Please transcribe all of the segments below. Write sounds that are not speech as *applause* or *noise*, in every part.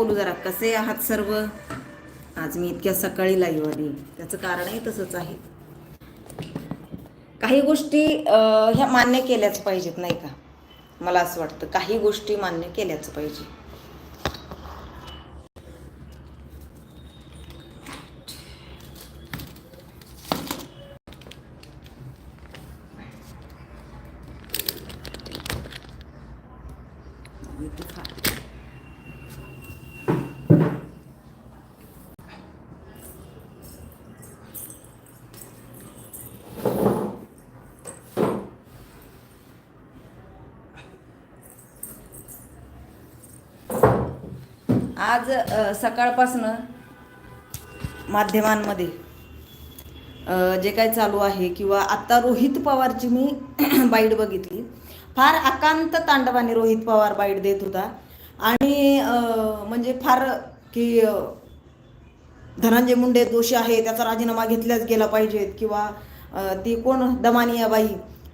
बोलू जरा कसे आहात सर्व? आज मी इतक्या सकाळी लाईव्ह आली. त्याचं कारणही तसंच आहे. काही गोष्टी ह्या मान्य केल्याच पाहिजेत नाही का? मला असं वाटतं काही गोष्टी मान्य केल्याच पाहिजे आज सकाळपासनं माध्यमांमध्ये जे काय चालू आहे किंवा आत्ता रोहित पवारची मी *clears throat* बाईट बघितली. फार आकांत तांडवाने रोहित पवार बाईट देत होता. आणि म्हणजे फार की धनंजय मुंडे दोषी आहे त्याचा राजीनामा घेतल्याच गेला पाहिजेत किंवा ती कोण? दमानिया बाई.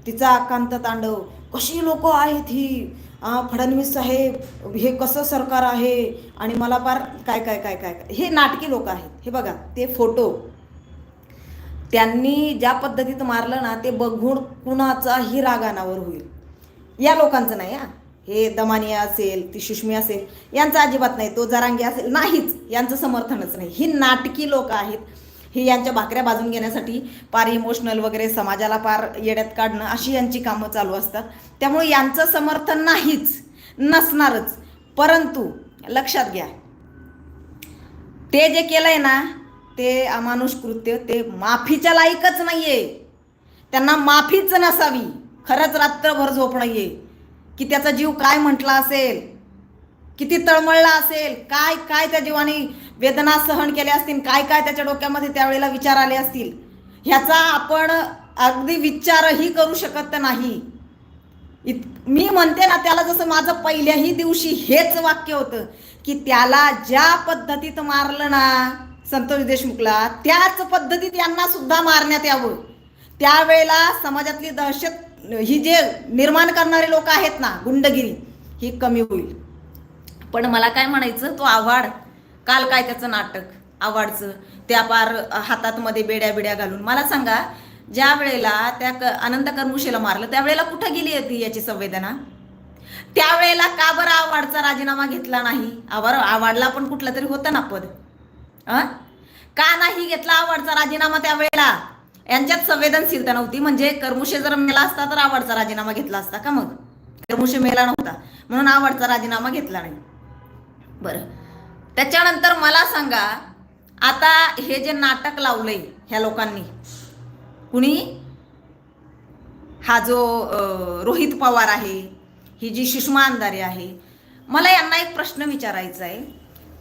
तिचा आकांत तांडव. कशी लोक आहेत ही? फडणवीस साहेब हे कसं सरकार आहे? आणि मला फार काय काय काय काय काय? हे नाटकी लोक आहेत. हे बघा ते फोटो. त्यांनी ज्या पद्धतीत मारलं ना ते बघून कुणाचाही राग अनावर होईल. या लोकांचं नाही हा. हे दमानिया असेल ती सुष्मी असेल यांचं अजिबात नाही तो जरांगी असेल नाहीच. यांचं समर्थनच नाही. ही नाटकी लोक आहेत. ही यांच्या भाकऱ्या बाजून घेण्यासाठी पार इमोशनल वगैरे समाजाला पार येड्यात काढणं अशी यांची कामं चालू असतात. त्यामुळे यांचं समर्थन नाहीच नसणारच. परंतु लक्षात घ्या ते जे केलंय ना ते अमानुष कृत्य ते माफीच्या लायकच नाहीये. त्यांना माफीच नसावी. खरंच रात्रभर झोप नाहीये. की त्याचा जीव काय म्हटला असेल? किती तळमळला असेल? काय काय त्या जीवाने वेदना सहन केल्या असतील काय काय त्याच्या डोक्यामध्ये त्यावेळेला विचार आले असतील ह्याचा आपण अगदी विचारही करू शकत नाही. इत मी म्हणते ना त्याला जसं माझं पहिल्याही दिवशी हेच वाक्य होतं की त्याला ज्या पद्धतीत मारलं ना संतोष देशमुखला त्याच पद्धतीत यांना सुद्धा मारण्यात यावं. त्यावेळेला समाजातली दहशत ही जे निर्माण करणारे लोक आहेत ना गुंडगिरी ही कमी होईल. पण मला काय म्हणायचं तो आव्हाड काल काय त्याचं नाटक आवडचं त्या पार हातात मध्ये बेड्या बिड्या घालून. मला सांगा ज्या वेळेला त्या क आनंद कर्मुशीला मारलं त्यावेळेला कुठं गेली होती याची संवेदना? त्यावेळेला का बरं आवाडचा राजीनामा घेतला नाही? आवार आवाडला पण कुठलं तरी होतं ना पद. अ? का नाही घेतला आवाडचा राजीनामा त्यावेळेला? यांच्यात संवेदनशीलता नव्हती. म्हणजे कर्मुशे जर मेला असता तर आवडचा राजीनामा घेतला असता का मग? कर्मुशे मेला नव्हता. म्हणून आवडचा राजीनामा घेतला नाही. बरं. त्याच्यानंतर मला सांगा आता हे जे नाटक लावलंय ह्या लोकांनी कुणी? हा जो रोहित पवार आहे ही जी सुषमा अंधारे आहे मला यांना एक प्रश्न विचारायचा आहे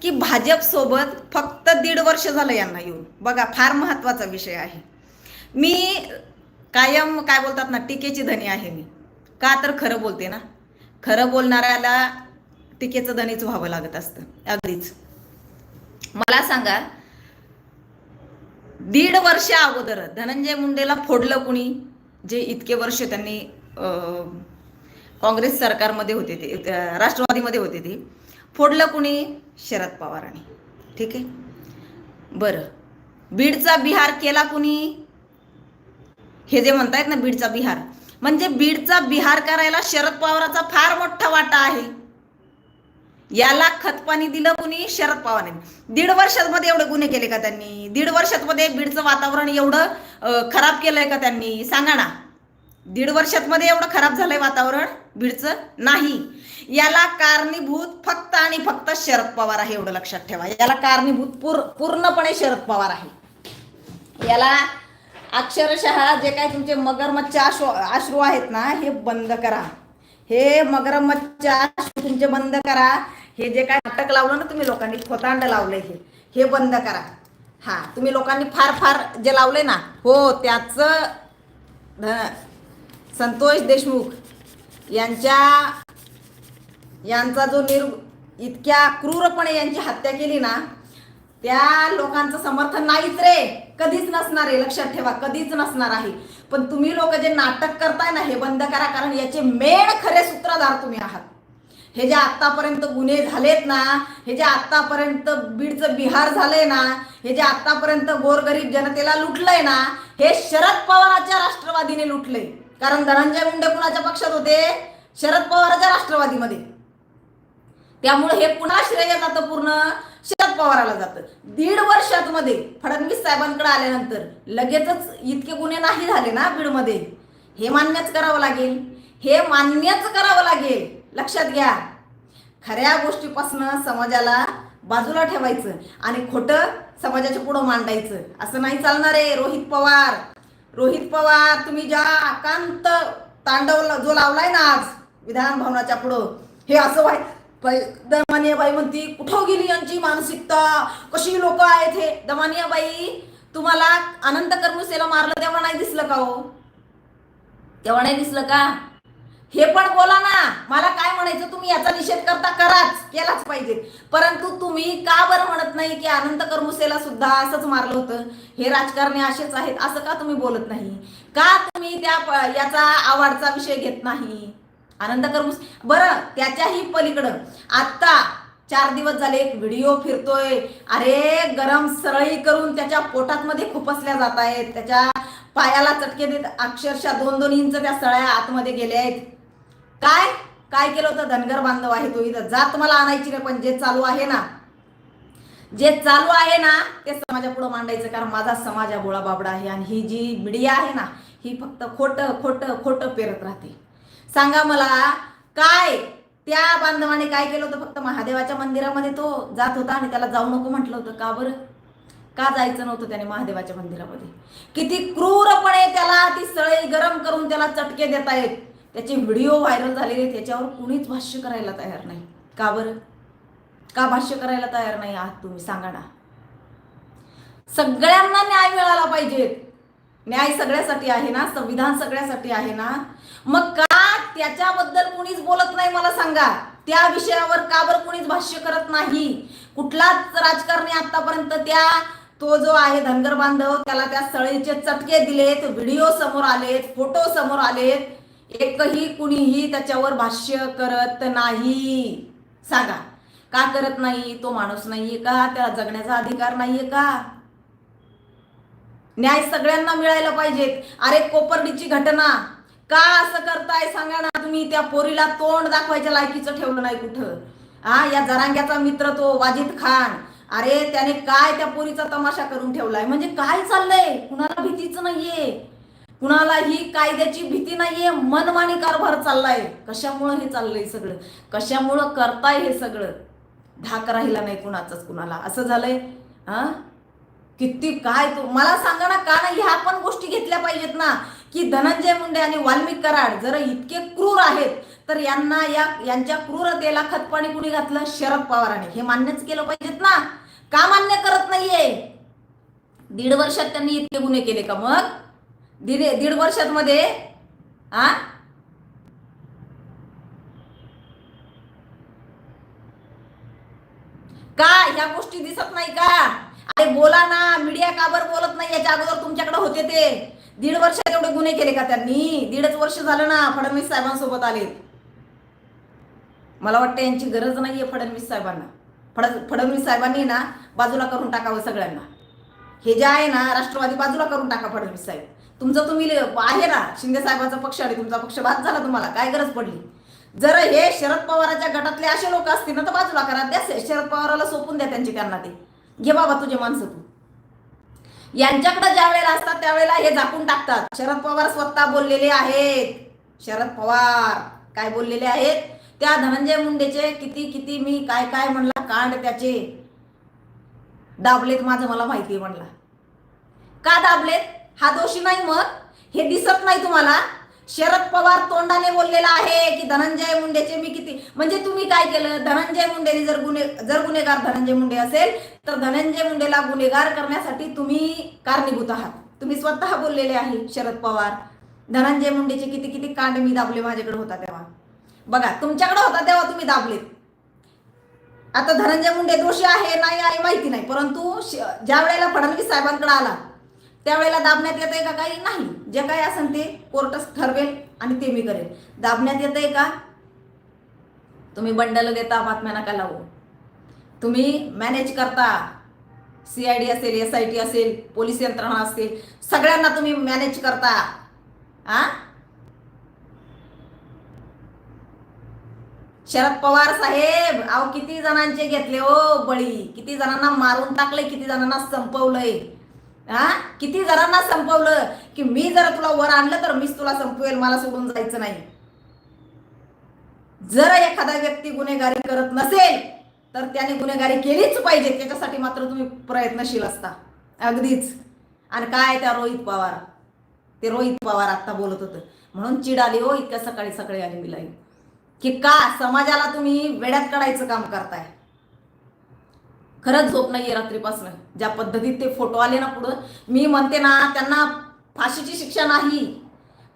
की भाजपसोबत फक्त दीड वर्ष झालं यांना येऊन. बघा फार महत्त्वाचा विषय आहे. मी कायम काय बोलतात ना टीकेची धनी आहे मी. का तर खरं बोलते ना? खरं बोलणाऱ्याला टीकेचं धनीच व्हावं लागत असतं अगदीच. मला सांगा दीड वर्ष अगोदर धनंजय मुंडेला फोडलं कुणी? जे इतके वर्ष त्यांनी काँग्रेस सरकारमध्ये होते ते राष्ट्रवादीमध्ये होते ते फोडलं कुणी? शरद पवारांनी. ठीक आहे? बरं. बीडचा बिहार केला कुणी? हे जे म्हणतायत ना बीडचा बिहार. म्हणजे बीडचा बिहार करायला शरद पवाराचा फार मोठा वाटा आहे. याला खतपाणी दिलं कुणी? शरद पवारांनी. दीड वर्षामध्ये एवढे गुन्हे केले का त्यांनी? दीड वर्षात बीडचं वातावरण एवढं खराब केलंय का त्यांनी? सांगा ना. दीड वर्षात मध्ये एवढं खराब झालंय वातावरण बीडचं? नाही. याला कारणीभूत फक्त आणि फक्त शरद पवार आहे एवढं लक्षात ठेवा. याला कारणीभूत पूर पूर्णपणे शरद पवार आहे. याला अक्षरशः जे काही तुमचे मगरमच्छ आश्रू आश्रू आहेत ना हे बंद करा. हे मगरमच्छ तुमचे बंद करा. हे जे काय नाटक लावलं ना तुम्ही लोकांनी खोतांड लावलंय हे. हे बंद करा. हा तुम्ही लोकांनी फार फार जे लावलंय ना हो त्याचं संतोष देशमुख यांच्या यांचा जो निर् इतक्या क्रूरपणे यांची हत्या केली ना त्या लोकांचं समर्थन नाहीच रे. कधीच नसणार आहे लक्षात ठेवा कधीच नसणार आहे. पण तुम्ही लोक जे नाटक करताय ना हे बंद करा कारण याचे मेन खरे सूत्रधार तुम्ही आहात. हे जे आतापर्यंत गुन्हे झालेत ना हे जे आतापर्यंत बीडचं बिहार झालंय ना हे जे आतापर्यंत गोरगरीब जनतेला लुटलंय ना हे शरद पवारांच्या राष्ट्रवादीने लुटलंय. कारण धनंजय मुंडे कुणाच्या पक्षात होते? शरद पवारांच्या राष्ट्रवादीमध्ये. त्यामुळे हे पुन्हा श्रेय जातं पूर्ण. शरद पवाराला जातं. दीड वर्षात मध्ये फडणवीस साहेबांकडे आल्यानंतर लगेचच इतके गुन्हे नाही झाले ना बीडमध्ये. हे मान्यच करावं लागेल. हे मान्यच करावं लागेल. लक्षात घ्या. खऱ्या गोष्टीपासनं समाजाला बाजूला ठेवायचं आणि खोटं समाजाच्या पुढं मांडायचं. असं नाही चालणार आहे रोहित पवार. रोहित पवार तुम्ही ज्या आकांत तांडव जो लावलाय ना आज विधान भवनाच्या पुढं हे असं व्हाय बाई दमानियाबाई म्हणती कुठं गेली यांची मानसिकता? कशी लोक आहेत हे? दमानियाबाई तुम्हाला अनंत कर्मुसेला मारलं तेव्हा नाही दिसलं का हो? तेव्हा नाही दिसलं का? हे पण बोला ना मला काय म्हणायचं तुम्ही याचा निषेध करता कराच केलाच पाहिजे. परंतु तुम्ही का बरं म्हणत नाही की अनंत कर्मुसेला सुद्धा असंच मारलं होतं? हे राजकारणी असेच आहेत असं का तुम्ही बोलत नाही? का तुम्ही त्या याचा आवडचा विषय घेत नाही? आनंद करू बरं त्याच्याही पलीकडं. आत्ता चार दिवस झाले एक व्हिडिओ फिरतोय. अरे गरम सरळी करून त्याच्या पोटात मध्ये खुपसल्या जात आहेत. त्याच्या पायाला चटके देत अक्षरशः दोन दोन इंच त्या सळ्या आतमध्ये गेल्या आहेत. काय? काय केलं होतं? धनगर बांधव आहे तो इथं. जात मला आणायची नाही पण जे चालू आहे ना जे चालू आहे ना ते समाजापुढे मांडायचं कारण माझा समाज हा बोळा बाबडा आहे. आणि ही जी मीडिया आहे ना ही फक्त खोटं खोटं खोटं पेरत राहते. सांगा मला काय? त्या बांधवाने काय केलं होतं? फक्त महादेवाच्या मंदिरामध्ये तो जात होता आणि त्याला जाऊ नको म्हटलं होतं. का बरं? का जायचं नव्हतं त्याने महादेवाच्या मंदिरामध्ये? किती क्रूरपणे त्याला ती सळई गरम करून त्याला चटके देत आहेत त्याचे व्हिडिओ व्हायरल झालेले त्याच्यावर कुणीच भाष्य करायला तयार नाही. का बरं? का भाष्य करायला तयार नाही? आहात तुम्ही. सांगा ना. सगळ्यांना न्याय मिळाला पाहिजे. न्याय सगळ्यासाठी आहे ना? संविधान सगळ्यासाठी आहे ना? मग का त्याच्याबद्दल कुणीच बोलत नाही मला सांगा. त्या विषयावर का बरं कुणीच भाष्य करत नाही? कुठलाच राजकारणी आतापर्यंत त्या तो जो आहे धनगर बांधव त्याला त्या सळीचे चटके दिलेत व्हिडिओ समोर आलेत फोटो समोर आलेत. एकही कुणीही त्याच्यावर भाष्य करत नाही. सांगा. का करत नाही? तो माणूस नाहीये का? त्याला जगण्याचा अधिकार नाहीये का? न्याय सगळ्यांना मिळायला पाहिजेत. अरे कोपर्डीची घटना. का असं करताय? सांगा ना तुम्ही. त्या पोरीला तोंड दाखवायच्या लायकीचं ठेवलं नाही कुठं. हा या जरांग्याचा मित्र तो वाजिद खान. अरे त्याने काय त्या पोरीचा तमाशा करून ठेवलाय? म्हणजे काय चाललंय? कुणाला भीतीच नाहीये. कुणालाही कायद्याची भीती नाहीये. मनमानी कारभार चाललाय. कशामुळं हे चाललंय सगळं? कशामुळं करताय हे सगळं? धाक राहिला नाही कुणाचाच कुणाला. असं झालंय? हा? किती काय तू मला सांगा ना का नाही? ह्या पण गोष्टी घेतल्या पाहिजेत ना. की धनंजय मुंडे आणि वाल्मिक कराड जर इतके क्रूर आहेत तर यांना या यांच्या क्रूरतेला खतपाणी कुणी घातलं? शरद पवारांनी. हे मान्यच केलं पाहिजेत ना. का मान्य करत नाहीये? दीड वर्षात त्यांनी इतके गुन्हे केले का मग? दीड दीड वर्षात मध्ये आ? का ह्या गोष्टी दिसत नाही का? अरे बोला ना मीडिया का बरं बोलत नाही? याच्या अगोदर तुमच्याकडे होते ते. दीड वर्षात एवढे गुन्हे केले का त्यांनी? दीडच वर्ष झालं ना फडणवीस साहेबांसोबत आले मला वाटतं यांची गरज नाहीये फडणवीस साहेबांना. फड फडणवीस साहेबांनी ना बाजूला करून टाकावं सगळ्यांना. हे जे आहे ना राष्ट्रवादी बाजूला करून टाका फडणवीस साहेब. तुमचं तुम्ही आहे ना शिंदे साहेबांचा पक्ष आणि तुमचा पक्ष बाद झाला तुम्हाला काय गरज पडली? जर हे शरद पवाराच्या गटातले असे लोक असतील ना तर बाजूला करा. द्या शरद पवाराला सोपून द्या त्यांची त्यांना ते. घे बाबा तुझे माणसं तू. यांच्याकडे ज्या वेळेला असतात त्यावेळेला हे झाकून टाकतात. शरद पवार स्वतः बोललेले आहेत. शरद पवार काय बोललेले आहेत? त्या धनंजय मुंडेचे किती किती मी काय काय म्हणला कांड त्याचे. दाबलेत माझं मला माहिती आहे म्हणला. का दाबलेत? हा दोषी नाही मग. हे दिसत नाही तुम्हाला. शरद पवार तोंडाने बोललेला आहे की धनंजय मुंडेचे मी किती म्हणजे तुम्ही काय केलं? धनंजय मुंडेने जर गुन्हे जर गुन्हेगार धनंजय मुंडे असेल तर धनंजय मुंडेला गुन्हेगार करण्यासाठी तुम्ही कारणीभूत आहात. तुम्ही स्वतः बोललेले आहे शरद पवार. धनंजय मुंडेचे किती किती कांड मी दाबले माझ्याकडे होता तेव्हा. बघा तुमच्याकडे होता तेव्हा तुम्ही दाबलेत. आता धनंजय मुंडे दोषी आहे नाही आहे माहिती नाही. परंतु श- ज्या वेळेला फडणवीस साहेबांकडे आला त्यावेळेला दाबण्यात येतंय का काही? नाही. जे काही असेल ते कोर्टच ठरवेल आणि ते मी करेल. दाबण्यात येतंय का? तुम्ही बंडल देता बातम्या नका लावू. तुम्ही मॅनेज करता. सी आय डी असेल एस आय टी असेल पोलीस यंत्रणा असेल सगळ्यांना तुम्ही मॅनेज करता. आ? शरद पवार साहेब अहो किती जणांचे घेतले हो बळी. किती जणांना मारून टाकले किती जणांना संपवलंय. हा? किती जणांना संपवलं की मी जर तुला वर आणलं तर मीच तुला संपवेल मला सोडून जायचं नाही. जर एखादा व्यक्ती गुन्हेगारी करत नसेल तर त्याने गुन्हेगारी केलीच पाहिजे. त्याच्यासाठी मात्र तुम्ही प्रयत्नशील असता. अगदीच. आणि काय त्या रोहित पवार? ते रोहित पवार आता बोलत होतं. म्हणून चिड आली हो इतक्या सकाळी सकाळी आली मी लाईव्ह की का? समाजाला तुम्ही वेड्यात काढायचं काम करताय. खरंच झोप नाहीये रात्रीपासून. ज्या पद्धतीत ते फोटो आले ना पुढं मी म्हणते ना त्यांना फाशीची शिक्षा नाही.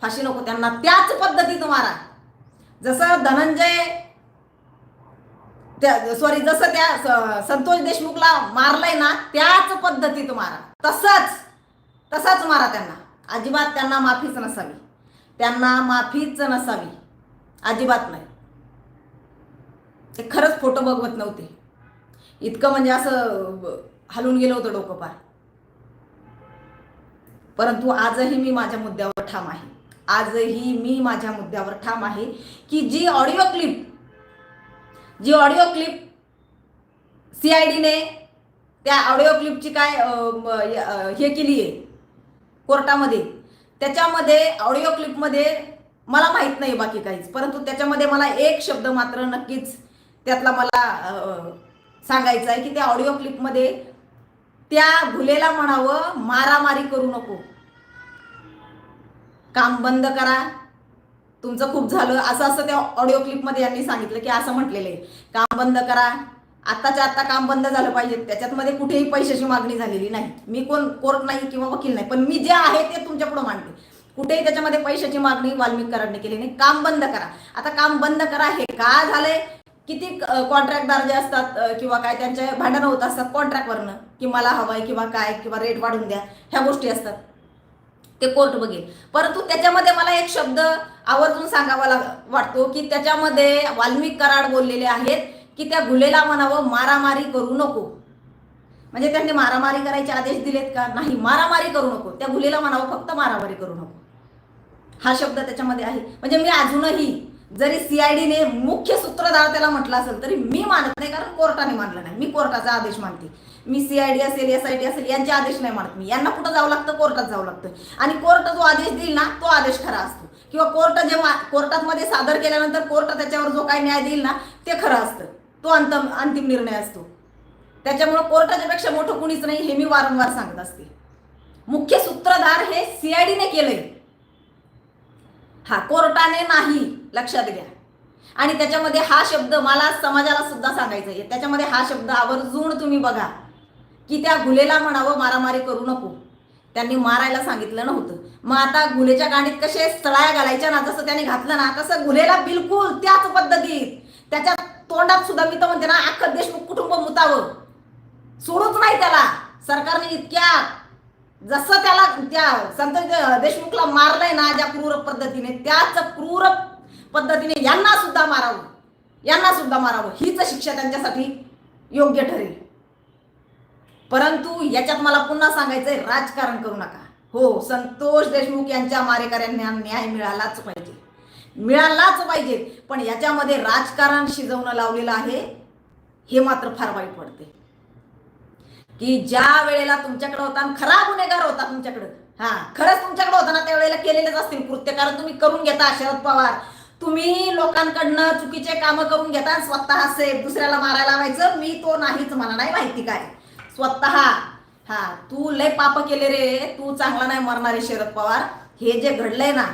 फाशी नको त्यांना त्याच पद्धतीत मारा. जसं धनंजय त्या सॉरी जसं त्या संतोष देशमुखला मारलंय ना त्याच पद्धतीत मारा. तसंच तसाच मारा त्यांना. अजिबात त्यांना माफीच नसावी. त्यांना माफीच नसावी. अजिबात नाही. ते खरंच फोटो बघवत नव्हते. इतकं म्हणजे असं हलून गेलं होतं डोकं पार परंतु आजही मी माझ्या मुद्द्यावर ठाम आहे. आजही मी माझ्या मुद्द्यावर ठाम आहे की जी ऑडिओ क्लिप जी ऑडिओ क्लिप सी आय डीने त्या ऑडिओ क्लिपची काय हे केली आहे कोर्टामध्ये त्याच्यामध्ये ऑडिओ क्लिपमध्ये मला माहीत नाही बाकी काहीच. परंतु त्याच्यामध्ये मला एक शब्द मात्र नक्कीच त्यातला मला सांगायचं आहे की त्या ऑडिओ क्लिपमध्ये त्या भुलेला म्हणावं मारामारी करू नको. काम बंद करा. तुमचं खूप झालं. असं असं त्या ऑडिओ क्लिपमध्ये यांनी सांगितलं की असं म्हटलेलं आहे. काम बंद करा. आत्ताच्या आत्ता काम बंद झालं पाहिजे. त्याच्यात मध्ये कुठेही पैशाची मागणी झालेली नाही. मी कोण कोर्ट नाही किंवा वकील नाही. पण मी जे आहे ते तुमच्यापुढे मांडते. कुठेही त्याच्यामध्ये पैशाची मागणी वाल्मिक कराडने केली नाही. काम बंद करा. आता काम बंद करा हे का झालंय? किती कॉन्ट्रॅक्टदार जे असतात किंवा काय त्यांचे भांडणं होत असतात कॉन्ट्रॅक्टवरनं की मला हवंय किंवा काय किंवा रेट वाढून द्या ह्या गोष्टी असतात. ते कोर्ट बघेल. परंतु त्याच्यामध्ये मला एक शब्द आवर्जून सांगावा लाग वाटतो की त्याच्यामध्ये वाल्मिक कराड बोललेले आहेत की त्या गुलेला म्हणावं मारामारी करू नको. म्हणजे त्यांनी मारामारी करायचे आदेश दिलेत का? नाही मारामारी करू नको. त्या गुलेला म्हणावं फक्त मारामारी करू नको. हा शब्द त्याच्यामध्ये आहे. म्हणजे मी अजूनही जरी सीआयडीने मुख्य सूत्रधार त्याला म्हटलं असेल तरी मी मानत नाही कारण कोर्टाने मानलं नाही. मी कोर्टाचा आदेश मानते. मी सीआयडी असेल एस आय डी असेल यांचे आदेश नाही मानत मी. यांना कुठं जावं लागतं? कोर्टात जावं लागतं. आणि कोर्ट जो आदेश देईल ना तो आदेश खरा असतो. किंवा कोर्ट जे मा- कोर्टात मध्ये सादर केल्यानंतर कोर्ट त्याच्यावर जो काही न्याय देईल ना ते खरं असतं. तो अंतम अंतिम निर्णय असतो. त्याच्यामुळे कोर्टाच्या पेक्षा मोठं कुणीच नाही हे मी वारंवार सांगत असते. मुख्य सूत्रधार हे सीआयडीने केलंय. हा कोर्टाने नाही. लक्षात घ्या. आणि त्याच्यामध्ये हा शब्द मला समाजाला सुद्धा सांगायचा आहे त्याच्यामध्ये हा शब्द आवर्जून तुम्ही बघा. की त्या गुलेला म्हणावं मारामारी करू नको. त्यांनी मारायला सांगितलं नव्हतं. मग आता गुलेच्या गाडीत कसे सळाया घालायच्या ना जसं त्याने घातलं ना तसं गुलेला बिलकुल त्याच पद्धतीत त्याच्या तोंडात सुद्धा मी तर म्हणते ना अख्खं देशमुख कुटुंब मुतावं. सोडूच नाही त्याला. सरकारने इतक्या जसं त्याला त्या संत देशमुखला मारलंय ना ज्या क्रूर पद्धतीने त्याच क्रूर पद्धतीने यांना सुद्धा मारावं. यांना सुद्धा मारावं. हीच शिक्षा त्यांच्यासाठी योग्य ठरेल. परंतु याच्यात मला पुन्हा सांगायचंय राजकारण करू नका. हो संतोष देशमुख यांच्या मारेकऱ्यांना न्याय मिळालाच पाहिजे. मिळालाच पाहिजे पण याच्यामध्ये राजकारण शिजवणं लावलेलं आहे हे मात्र फार वाईट पडते की ज्या वेळेला तुमच्याकडे होता आणि खरा गुन्हेगार होता तुमच्याकडे. हा खरंच तुमच्याकडे होता ना त्यावेळेला केलेलेच असतील कृत्य. कारण तुम्ही करून घेता शरद पवार. तुम्ही लोकांकडनं चुकीचे कामं करून घेता स्वतः सेफ दुसऱ्याला मारायला लावायचं मी तो नाहीच मला नाही माहिती काय. स्वतः. हा तू लय पाप केले रे तू चांगला नाही मरणारे शरद पवार. हे जे घडलंय ना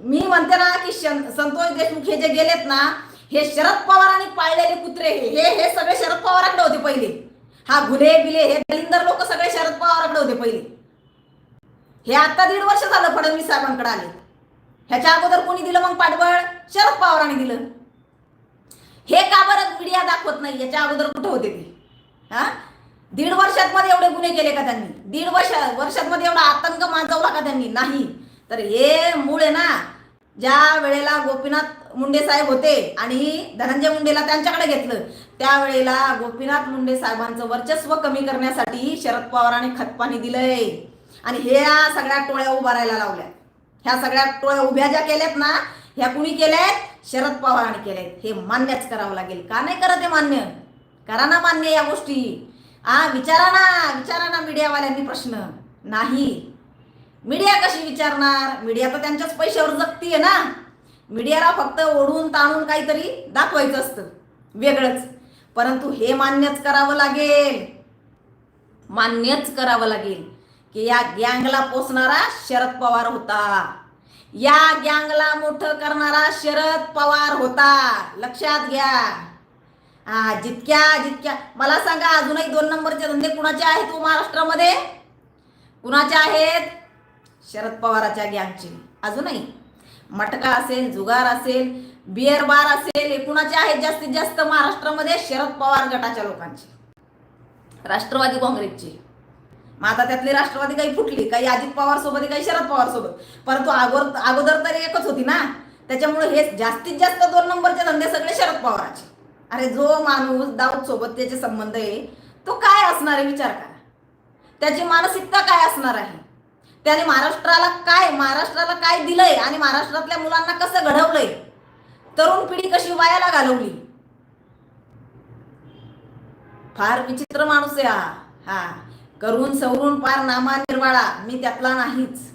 मी म्हणते ना की संतोष देशमुख हे जे गेलेत ना हे शरद पवारांनी पाळलेले कुत्रे हे हे सगळे शरद पवारांकडे होते पहिले. हा गुन्हे बिले हे दलिंदर लोक सगळे शरद पवारांकडे होते पहिले. हे आता दीड वर्ष झालं फडणवीस साहेबांकडे आले. ह्याच्या अगोदर कोणी दिलं मग पाठबळ? शरद पवारांनी दिलं. हे का बरं मीडिया दाखवत नाही? याच्या अगोदर कुठे होते ते? हा? दीड वर्षात मध्ये एवढे गुन्हे केले का त्यांनी? दीड वर्ष वर्षात मध्ये एवढा आतंक माजवला का त्यांनी? नाही. तर हे मूळ आहे ना ज्या वेळेला गोपीनाथ मुंडे साहेब होते आणि धनंजय मुंडेला त्यांच्याकडे घेतलं त्यावेळेला गोपीनाथ मुंडे साहेबांचं वर्चस्व कमी करण्यासाठी शरद पवारांनी खतपाणी दिलंय. आणि ह्या सगळ्या टोळ्या उभारायला लावल्या. ह्या सगळ्या टोळ्या उभ्या ज्या केल्यात ना ह्या कुणी केल्यात? शरद पवारांनी केल्यात. हे मान्यच करावं लागेल. का नाही करत हे मान्य? करा ना मान्य या गोष्टी. आ विचारा ना विचारा ना मीडियावाल्यांनी प्रश्न. नाही. मीडिया कशी विचारणार? मीडिया तर त्यांच्याच पैशावर जगतीये ना. मीडियाला फक्त ओढून ताणून काहीतरी दाखवायचं असतं. वेगळंच. परंतु हे मान्यच करावं लागेल. मान्यच करावं लागेल. की या गँगला पोचणारा शरद पवार होता. या गँगला मोठं करणारा शरद पवार होता. लक्षात घ्या. हा जितक्या जितक्या. मला सांगा अजूनही दोन नंबरचे धंदे कुणाचे आहेत हो महाराष्ट्रामध्ये? कुणाचे आहेत? शरद पवाराच्या गँगचे. अजूनही. मटका असेल जुगार असेल बिअर बार असेल हे कुणाचे आहेत जास्तीत जास्त महाराष्ट्रामध्ये? शरद पवार गटाच्या लोकांचे. राष्ट्रवादी काँग्रेसचे. मग आता त्यातली राष्ट्रवादी काही फुटली काही अजित पवार सोबत काही शरद पवार सोबत. परंतु अगोदर अगोदर तरी एकच होती ना. त्याच्यामुळे हे जास्तीत जास्त दोन नंबरचे धंदे सगळे शरद पवाराचे. अरे जो माणूस दाऊद सोबत त्याचे संबंध आहे तो काय असणार आहे विचार करा. त्याची मानसिकता काय असणार आहे? त्याने महाराष्ट्राला काय महाराष्ट्राला काय दिलंय आणि महाराष्ट्रातल्या मुलांना कसं घडवलंय? तरुण पिढी कशी वायाला घालवली? फार विचित्र माणूस आहे हा. हा. करून सवरून पार नामा निर्वाळा मी त्यातला नाहीच.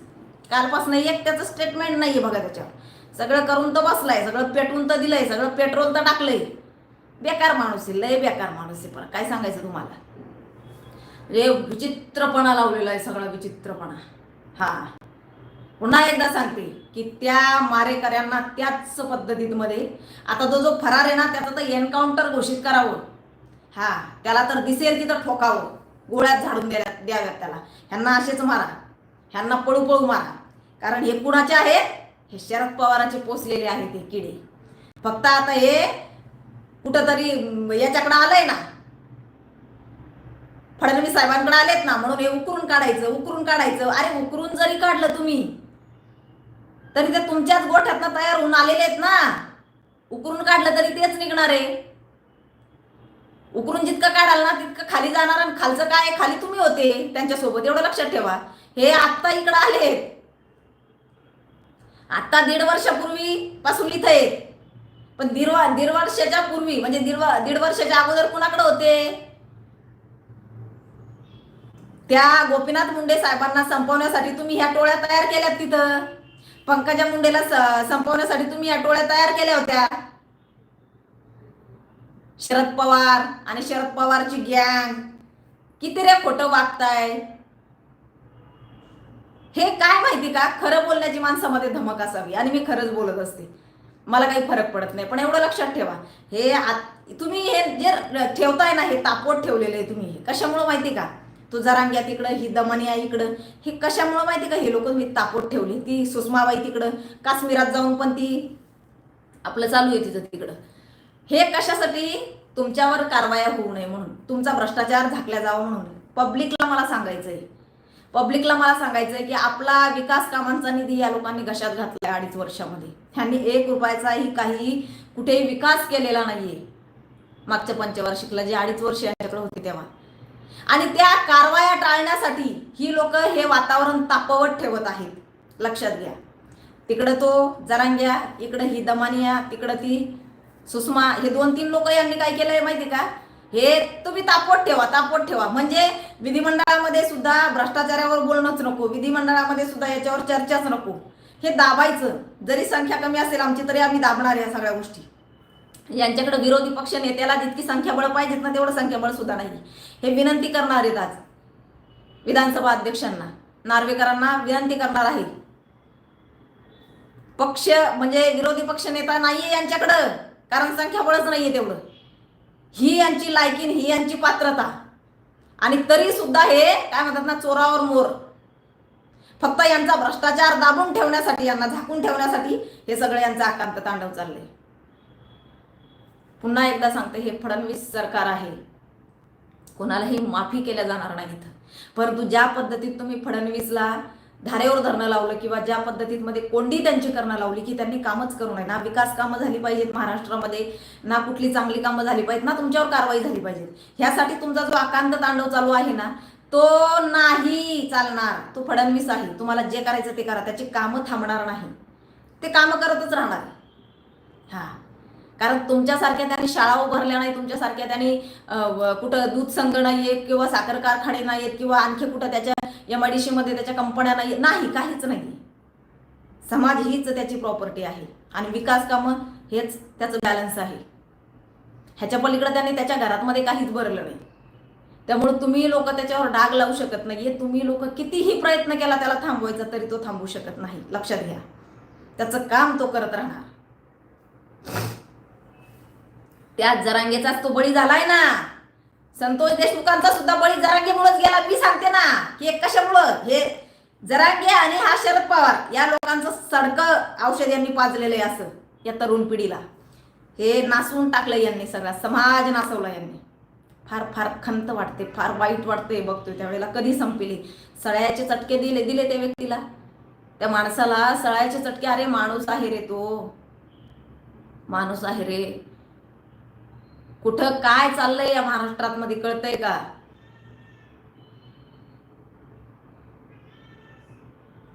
कालपासून एक त्याचं स्टेटमेंट नाही बघा त्याच्यावर सगळं करून तर बसलाय सगळं पेटवून तर दिलंय सगळं पेट्रोल तर टाकलंय. बेकार माणूस आहे लय बेकार माणूस आहे पण काय सांगायचं तुम्हाला? रे विचित्रपणा लावलेला आहे सगळा विचित्रपणा. हा. पुन्हा एकदा सांगते की त्या मारेकऱ्यांना त्याच पद्धतीमध्ये आता तो जो फरार आहे ना त्याचं तर एन्काउंटर घोषित करावं. हा. त्याला तर दिसेल तिथं ठोकावं. गोळ्यात झाडून द्या द्याव्यात त्याला. ह्यांना असेच मारा. ह्यांना पळू पळू मारा. कारण हे कुणाचे आहेत? हे शरद पवारांचे पोचलेले आहेत हे किडे. फक्त आता हे कुठंतरी याच्याकडे याच्याकडं आलंय ना. फडणवीस साहेबांकडे आलेत ना. म्हणून हे उकरून काढायचं उकरून काढायचं. अरे उकरून जरी काढलं तुम्ही तरी ते तुमच्याच गोठ्यातनं तयार होऊन आलेले आहेत ना. उकरून काढलं तरी तेच निघणार आहे. उकरून जितकं काढाल ना तितकं खाली जाणार आणि खालचं काय? खाली तुम्ही होते. त्यांच्यासोबत एवढं लक्षात ठेवा. हे आत्ता इकडं आलेत. आत्ता दीड वर्षापूर्वी पासून इथं आहेत. पण दीड दीड वर्षाच्या पूर्वी म्हणजे दीड दीड वर्षाच्या अगोदर कुणाकडे होते? त्या गोपीनाथ मुंडे साहेबांना संपवण्यासाठी तुम्ही ह्या टोळ्या तयार केल्यात तिथं. पंकजा मुंडेला संपवण्यासाठी तुम्ही ह्या टोळ्या तयार केल्या होत्या. शरद पवार आणि शरद पवारची गँग किती रे खोटं वागताय? हे काय माहिती का? खरं बोलण्याची माणसामध्ये धमक असावी. आणि मी खरंच बोलत असते. मला काही फरक पडत नाही. पण एवढं लक्षात ठेवा. हे तुम्ही हे जे ठेवताय ना हे तापवत ठेवलेलं आहे तुम्ही. हे कशामुळं माहिती का? तुझा तिकडं ही दमनिया इकडं. हे कशामुळं माहिती का? हे लोक मी तापवत ठेवली. ती सुषमाबाई तिकडं. काश्मीरात जाऊन पण ती आपलं चालू आहे तिचं तिकडं. हे कशासाठी? तुमच्यावर कारवाया होऊ नये म्हणून. तुमचा भ्रष्टाचार झाकला जावा म्हणून. पब्लिकला मला सांगायचंय. पब्लिकला मला सांगायचंय की आपला विकास कामांचा निधी या लोकांनी घशात घातलाय अडीच वर्षामध्ये. त्यांनी एक रुपयाचाही काही कुठेही विकास केलेला नाहीये. मागच्या पंचवार्षिकला जे अडीच वर्ष यांच्याकडे होते तेव्हा. आणि त्या कारवाया टाळण्यासाठी ही लोक हे वातावरण तापवत ठेवत आहेत. लक्षात घ्या. तिकडं तो जरांग्या इकडं ही दमानिया तिकडं ती सुषमा हे दोन तीन लोक यांनी काय केलंय माहिती का? हे तुम्ही तापवत ठेवा तापवत ठेवा. म्हणजे विधिमंडळामध्ये सुद्धा भ्रष्टाचारावर बोलणंच नको. विधिमंडळामध्ये सुद्धा याच्यावर चर्चाच नको. हे दाबायचं. जरी संख्या कमी असेल आमची तरी आम्ही दाबणार या सगळ्या गोष्टी. यांच्याकडे विरोधी पक्ष नेत्याला जितकी संख्याबळ पाहिजेत ना तेवढं संख्याबळ सुद्धा नाही. हे विनंती करणार आहेत आज विधानसभा अध्यक्षांना. नार्वेकरांना विनंती करणार आहे पक्ष म्हणजे विरोधी पक्ष नेता नाहीये यांच्याकडं. कारण संख्याबळच नाहीये तेवढं. ही यांची लायकीन ही यांची पात्रता. आणि तरी सुद्धा हे काय म्हणतात ना चोरावर मोर. फक्त यांचा भ्रष्टाचार दाबून ठेवण्यासाठी यांना झाकून ठेवण्यासाठी हे सगळं यांचं आकांत तांडव चाललंय. पुन्हा एकदा सांगते हे फडणवीस सरकार आहे. कोणालाही माफी केल्या जाणार नाही इथं. परंतु ज्या पद्धतीत तुम्ही फडणवीसला धारेवर धरणं लावलं किंवा ज्या पद्धतीमध्ये कोंडी त्यांची करणं लावली की त्यांनी कामच करू नये. ना विकास कामं झाली पाहिजेत महाराष्ट्रामध्ये ना कुठली चांगली कामं झाली पाहिजेत ना तुमच्यावर कारवाई झाली पाहिजे ह्यासाठी तुमचा जो आकांत तांडव चालू आहे ना तो नाही चालणार. तो फडणवीस आहे. तुम्हाला जे करायचं ते करा. त्याची कामं थांबणार नाही. ते कामं करतच राहणार. हा. कारण तुमच्यासारख्या त्यांनी शाळा उभारल्या नाही तुमच्यासारख्या त्यांनी कुठं दूध संघ नाही आहेत किंवा साखर कारखाने नाही आहेत किंवा आणखी कुठं त्याच्या एम आय डी मध्ये त्याच्या कंपन्या नाही नाही काहीच नाही. समाज हीच त्याची प्रॉपर्टी आहे. आणि विकास कामं हेच त्याचं बॅलन्स आहे. ह्याच्या पलीकडे त्याने त्याच्या घरातमध्ये काहीच भरलं नाही. त्यामुळे तुम्ही लोक त्याच्यावर डाग लावू शकत नाहीये तुम्ही लोक कितीही प्रयत्न केला त्याला थांबवायचा तरी तो थांबवू शकत नाही. लक्षात घ्या. त्याचं काम तो करत राहणार. त्याच जरांगेचाच तो बळी झालाय ना. संतोष देशमुखांचा सुद्धा बळी जरांगेमुळेच गेला. मी सांगते ना की हे कशामुळं? हे जरांगे आणि हा शरद पवार या लोकांचं सडकं औषध यांनी पाजलेलं आहे असं या तरुण पिढीला. हे नासून टाकलं यांनी सगळा समाज नासवला यांनी. फार फार खंत वाटते फार वाईट वाटते बघतोय त्यावेळेला. कधी संपली? सळ्याचे चटके दिले दिले त्या व्यक्तीला. त्या माणसाला सळ्याचे चटके अरे माणूस आहे रे तो. माणूस आहे रे. कुठं काय चाललंय या महाराष्ट्रात मध्ये कळतंय का?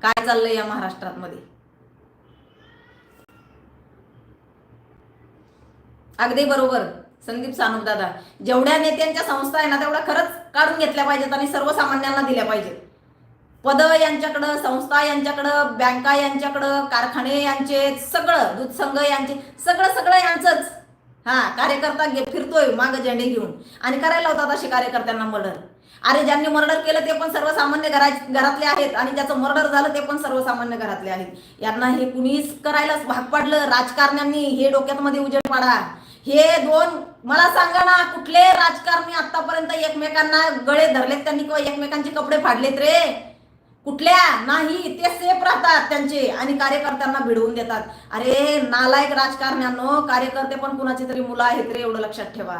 काय चाललंय या महाराष्ट्रात मध्ये अगदी बरोबर संदीप सानप दादा जेवढ्या नेत्यांच्या संस्था आहे ना तेवढ्या खरंच काढून घेतल्या पाहिजेत आणि सर्वसामान्यांना दिल्या पाहिजेत. पद यांच्याकडं संस्था यांच्याकडं बँका यांच्याकडं कारखाने यांचे सगळं दूध संघ यांचे सगळं सगळं यांचंच. हा कार्यकर्ता घे फिरतोय मागं झेंडे घेऊन. आणि करायला होतात असे कार्यकर्त्यांना मर्डर अरे ज्यांनी मर्डर केलं ते पण सर्वसामान्य घरा घरातले आहेत आणि ज्याचं मर्डर झालं ते पण सर्वसामान्य घरातले आहेत. यांना हे कुणीच करायलाच भाग पाडलं. राजकारण्यांनी हे डोक्यात मध्ये उजेड पाडा. हे दोन मला सांगा ना कुठले राजकारणी आतापर्यंत एकमेकांना गळे धरलेत त्यांनी किंवा एकमेकांचे कपडे फाडलेत रे? कुठल्या? नाही ते सेफ राहतात त्यांचे आणि कार्यकर्त्यांना भिडवून देतात. अरे नालायक राजकारण्यांनो कार्यकर्ते पण कुणाचे तरी मुलं आहेत रे एवढं लक्षात ठेवा.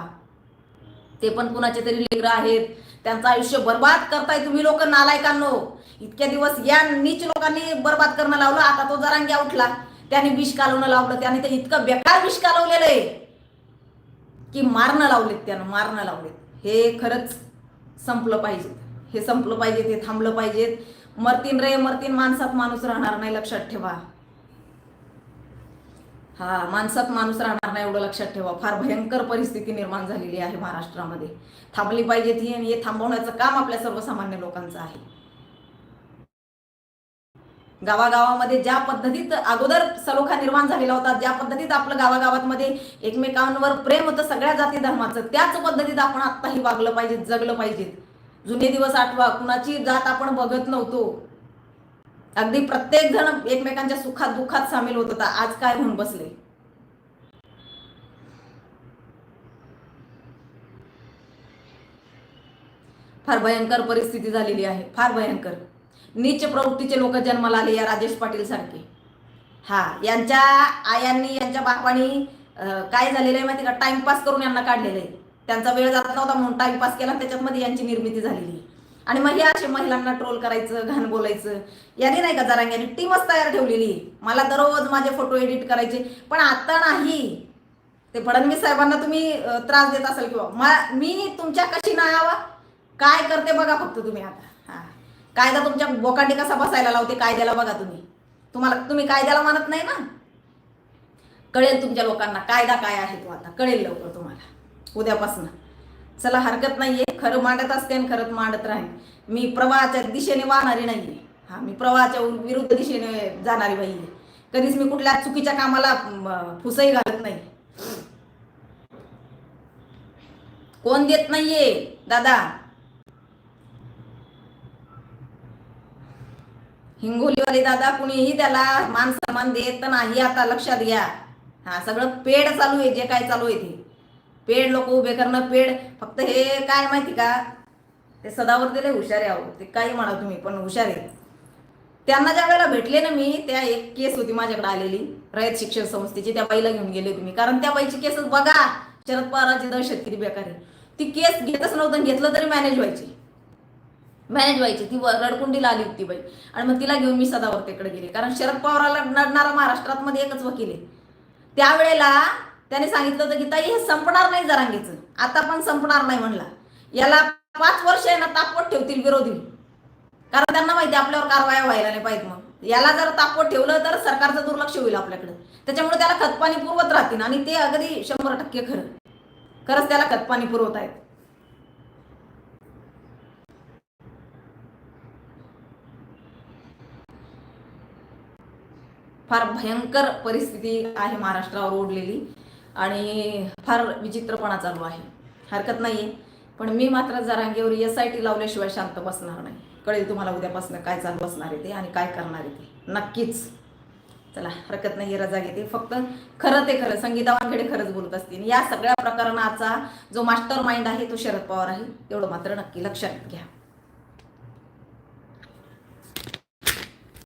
ते पण कुणाचे तरी लेकर आहेत. त्यांचं आयुष्य बर्बाद करताय तुम्ही लोक नालायकांनो. इतक्या दिवस या नीच लोकांनी बर्बाद करणं लावलं आता तो जरांग्या उठला. त्याने विष कालवणं लावलं त्याने ते इतकं बेकार विष कालवलेलं आहे की मारणं लावलेत त्यानं मारणं लावलेत. हे खरंच संपलं पाहिजे. हे संपलं पाहिजे ते थांबलं पाहिजेत. मरतीन रे मरतीन माणसात माणूस राहणार नाही लक्षात ठेवा. हा माणसात माणूस राहणार नाही एवढं लक्षात ठेवा. फार भयंकर परिस्थिती निर्माण झालेली आहे महाराष्ट्रामध्ये. थांबली पाहिजे ती आणि हे थांबवण्याचं काम आपल्या सर्वसामान्य लोकांचं आहे. गावागावामध्ये ज्या पद्धतीत अगोदर सलोखा निर्माण झालेला होता ज्या पद्धतीत आपलं गावागावांमध्ये एकमेकांवर प्रेम होतं सगळ्या जाती धर्माचं त्याच पद्धतीत आपण आत्ताही वागलं पाहिजे जगलं पाहिजे जुने दिवस आठवा कुणाची जात आपण बघत नव्हतो. अगदी प्रत्येक जण एकमेकांच्या सुखात दुःखात सामील होत होता. आज काय होऊन बसले? फार भयंकर परिस्थिती झालेली आहे. फार भयंकर. नीच प्रवृत्तीचे लोक जन्माला आले या राजेश पाटील सारखे. हा यांच्या आयांनी यांच्या बापांनी काय झालेलं आहे माहिती का? टाइमपास करून यांना काढलेलं आहे. त्यांचा वेळ जात नव्हता म्हणून टाइमपास केला त्याच्यामध्ये यांची निर्मिती झालेली. आणि मग हे असे महिलांना ट्रोल करायचं घाण बोलायचं. याने नाही का जरा यांनी टीमच तयार ठेवलेली. मला दररोज माझे फोटो एडिट करायचे. पण आता नाही. ते फडणवीस साहेबांना तुम्ही त्रास देत असाल किंवा मी तुमच्या कशी नाही यावा काय करते बघा फक्त तुम्ही आता. हा. कायदा तुमच्या बोकांडी कसा बसायला लावते कायद्याला बघा तुम्ही. तुम्हाला तुम्ही कायद्याला मानत नाही ना? कळेल तुमच्या लोकांना कायदा काय आहे तो आता? कळेल लवकर उद्यापासून. चला हरकत नाहीये. खरं मांडत असते आणि खरंच मांडत राहीन. मी प्रवाहाच्या दिशेने वाहणारी नाहीये. हा मी प्रवाहाच्या विरुद्ध दिशेने जाणारी बाई आहे कधीच मी कुठल्या चुकीच्या कामाला फुसही घालत नाही. कोण देत नाहीये? दादा. हिंगोलीवाले दादा कुणीही त्याला मान सन्मान देत नाही. आता लक्षात घ्या. हा सगळं पेड चालू आहे जे काय चालू आहे ते. पेड लोक उभे करणं पेड. फक्त हे काय माहिती का? ते सदावर दिले हुशार आहे अहो. ते काही म्हणा तुम्ही पण हुशार आहे. त्यांना ज्या वेळेला भेटले ना मी त्या एक केस होती माझ्याकडे आलेली. रयत शिक्षण संस्थेची त्या बाईला घेऊन गेले तुम्ही कारण त्या बाईची केसच बघा शरद पवारांची दहशत किती बेकार आहे. ती केस घेतच नव्हतं घेतलं तरी मॅनेज व्हायची. मॅनेज व्हायची. ती व- रडकुंडीला आली होती बाई. आणि मग तिला घेऊन मी सदावर्तेकडे गेले. कारण शरद पवाराला नडणारा महाराष्ट्रात मध्ये एकच वकील आहे. त्यावेळेला त्याने सांगितलं होतं की ताई हे संपणार नाही जरांगीचं. आता पण संपणार नाही म्हणला. याला पाच वर्ष आहे ना तापवत ठेवतील विरोधी. कारण त्यांना माहिती आपल्यावर कारवाया व्हायला नाही पाहिजे मग याला जर तापवत ठेवलं तर सरकारचं दुर्लक्ष होईल आपल्याकडे. त्याच्यामुळे त्याला खतपाणी पुरवत राहतील. आणि ते अगदी शंभर टक्के खरं. खरंच त्याला खतपाणी पुरवत आहेत. फार भयंकर परिस्थिती आहे महाराष्ट्रावर ओढलेली. आणि फार विचित्रपणा चालू आहे. हरकत नाही आहे पण मी मात्र जरांगेवर एस आय टी लावल्याशिवाय शांत बसणार नाही. कळेल तुम्हाला उद्यापासून काय चालू असणार आहे ते आणि काय करणार आहे ते. नक्कीच. चला हरकत नाही रजा घेते. फक्त खरं ते खरं संगीता वानखेडे खरंच बोलत असतील. या सगळ्या प्रकरणाचा जो मास्टर माइंड आहे तो शरद पवार आहे. एवढं मात्र नक्की लक्षात घ्या.